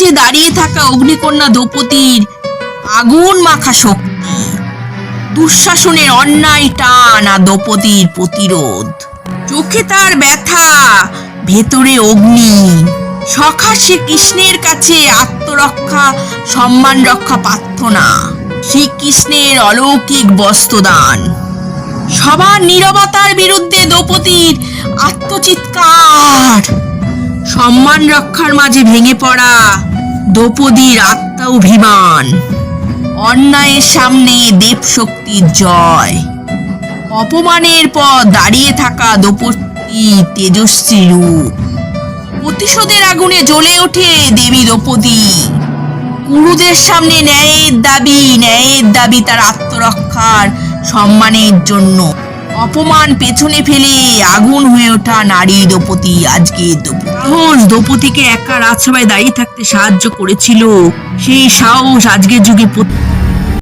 মাঝে দাঁড়িয়ে থাকা অগ্নিকন্যা দ্রৌপদীর আগুন মাখা শক্তি, দুঃশাসনের অন্যায় টান আর দ্রৌপদীর প্রতিরোধ। চোখে তার ব্যথা, ভেতরে অগ্নি। সখা সে কৃষ্ণের কাছে আত্মরক্ষা, সম্মান রক্ষা প্রার্থনা। শ্রীকৃষ্ণের অলৌকিক বস্ত্রদান। সবার নীরবতার বিরুদ্ধে দ্রৌপদীর আত্মচিৎকার সম্মান রক্ষার মাঝে ভেঙে পড়া দ্রৌপদীর আত্মা অভিমান। অন্যায়ের সামনে দেবশক্তির জয়। অপমানের পর দাঁড়িয়ে থাকা দ্রৌপদী তেজস্বী রূপ। প্রতিশোধের আগুনে জ্বলে ওঠে দেবী দ্রৌপদী। কুরুদের সামনে ন্যায়ের দাবি ন্যায়ের দাবি তার আত্মরক্ষার সম্মানের জন্য। অপমান পেছনে ফেলে আগুন হয়ে ওঠা নারী দ্রৌপদী আজকে সাহস দ্রৌপদীকে একা রাজসভায় দাঁড়িয়ে থাকতে সাহায্য করেছিল। সেই সাহস আজকের যুগে